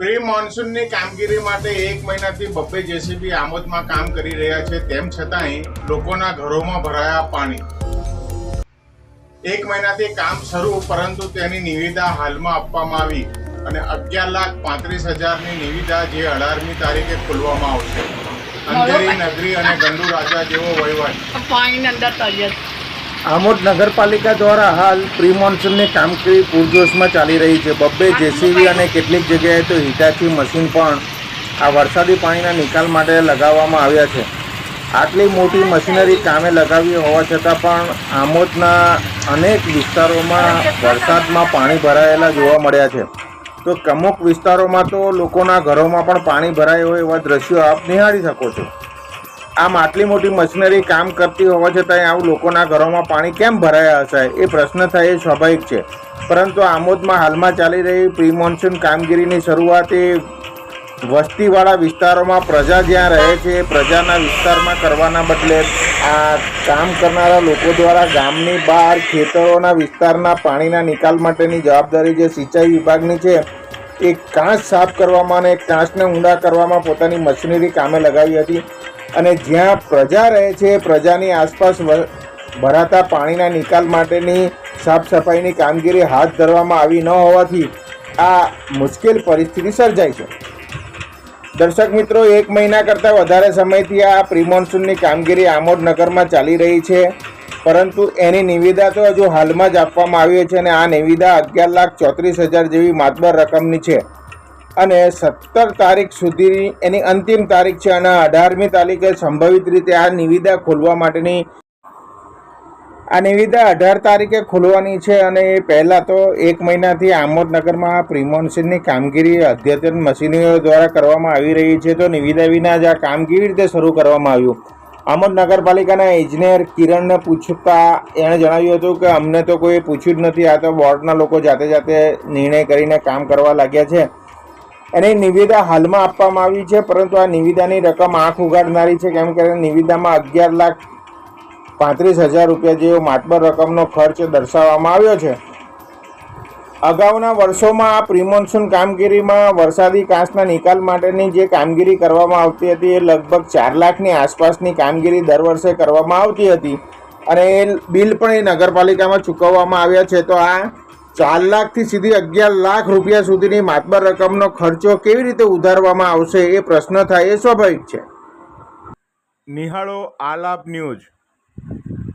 Pre મોન્સૂનની કામગીરી માટે એક મહિનાથી બબ્બે જેસીબી આમોદમાં કામ કરી રહ્યા છે. તેમ છતાંય લોકોના ઘરોમાં ભરાયા પાણી. એક મહિનાથી કામ શરૂ, પરંતુ તેની નિવિદા હાલમાં આપવામાં આવી અને અગિયાર લાખ પાંત્રીસ હજારની નિવેદા જે અઢારમી તારીખે ખોલવામાં આવશે. અંધેરી નગરી અને ગંડુ રાજા જેવો વહીવટ. પાણી અંદર તળિયે આમોદ નગરપાલિકા દ્વારા હાલ પ્રી મોન્સૂનની કામગીરી પૂરજોશમાં ચાલી રહી છે. બબ્બે જેસીબી અને કેટલીક જગ્યાએ તો હિટાચી મશીન પણ આ વરસાદી પાણીના નિકાલ માટે લગાવવામાં આવ્યા છે. આટલી મોટી મશીનરી કામે લગાવી હોવા છતાં પણ આમોદના અનેક વિસ્તારોમાં વરસાદમાં પાણી ભરાયેલા જોવા મળ્યા છે. તો અમુક વિસ્તારોમાં તો લોકોના ઘરોમાં પણ પાણી ભરાય હોય એવા દ્રશ્યો આપ નિહાળી શકો છો. આમ આટલી મોટી મશીનરી કામ કરતી હોવા છતાં આવું લોકોના ઘરોમાં પાણી કેમ ભરાયા હશે? એ પ્રશ્ન થાય એ સ્વાભાવિક છે. પરંતુ આમોદમાં હાલમાં ચાલી રહી પ્રી મોન્સૂન કામગીરીની શરૂઆત એ વસ્તીવાળા વિસ્તારોમાં પ્રજા જ્યાં રહે છે પ્રજાના વિસ્તારમાં કરવાના બદલે આ કામ કરનારા લોકો દ્વારા ગામની બહાર ખેતરોના વિસ્તારના પાણીના નિકાલ માટેની જવાબદારી જે સિંચાઈ વિભાગની છે એ કાંચ સાફ કરવામાં અને કાંચને ઊંડા કરવામાં પોતાની મશીનરી કામે લગાવી હતી. અને જ્યાં પ્રજા રહે છે, પ્રજાની આસપાસ ભરાતા પાણીના નિકાલ માટેની સાફ સફાઈની કામગીરી હાથ ધરવામાં આવી ન હોવાથી આ મુશ્કેલ પરિસ્થિતિ સર્જાઈ છે. દર્શક મિત્રો, એક મહિના કરતાં વધારે સમયથી આ પ્રિમોન્સૂનની કામગીરી આમોદ નગરમાં ચાલી રહી છે. પરંતુ એની નિવિદા તો હજુ હાલમાં જ આપવામાં આવી છે અને આ નિવિદા અગિયાર લાખ ચોત્રીસ હજાર જેવી માતબર રકમની છે. અને સત્તર તારીખ સુધી એની અંતિમ તારીખ છે અને અઢારમી તારીખે સંભવિત રીતે આ નિવિદા ખોલવા માટેની આ નિવિદા અઢાર તારીખે ખોલવાની છે અને એ પહેલાં તો એક મહિનાથી આમોદનગરમાં નગરમાં પ્રિમોન્સનની કામગીરી અદ્યતન મશીનરીઓ દ્વારા કરવામાં આવી રહી છે. તો નિવિદા વિના જ આ કામ કેવી રીતે શરૂ કરવામાં આવ્યું? આમોદ નગરપાલિકાના ઇજનેર કિરણને પૂછતા એણે જણાવ્યું હતું કે અમને તો કોઈ પૂછ્યું જ નથી, આ તો બોર્ડના લોકો જાતે જાતે નિર્ણય કરીને કામ કરવા લાગ્યા છે. એની નિવેદા હાલમાં આપવામાં આવી છે, પરંતુ આ નિવેદાની રકમ આંખ ઉગાડનારી છે, કેમ કે નિવેદામાં અગિયાર લાખ પાંત્રીસ હજાર રૂપિયા જેવો માતબર રકમનો ખર્ચ દર્શાવવામાં આવ્યો છે. અગાઉના વર્ષોમાં આ પ્રિમોન્સૂન કામગીરીમાં વરસાદી કાંસના નિકાલ માટેની જે કામગીરી કરવામાં આવતી હતી એ લગભગ ચાર લાખની આસપાસની કામગીરી દર વર્ષે કરવામાં આવતી હતી. અને એ બિલ પણ એ નગરપાલિકામાં ચૂકવવામાં આવ્યા છે. તો આ ચાર લાખથી સીધી અગિયાર લાખ રૂપિયા સુધીની માતબર રકમનો ખર્ચો કેવી રીતે ઉધારવામાં આવશે એ પ્રશ્ન થાય એ સ્વાભાવિક છે. નિહાળો આલાપ ન્યૂઝ.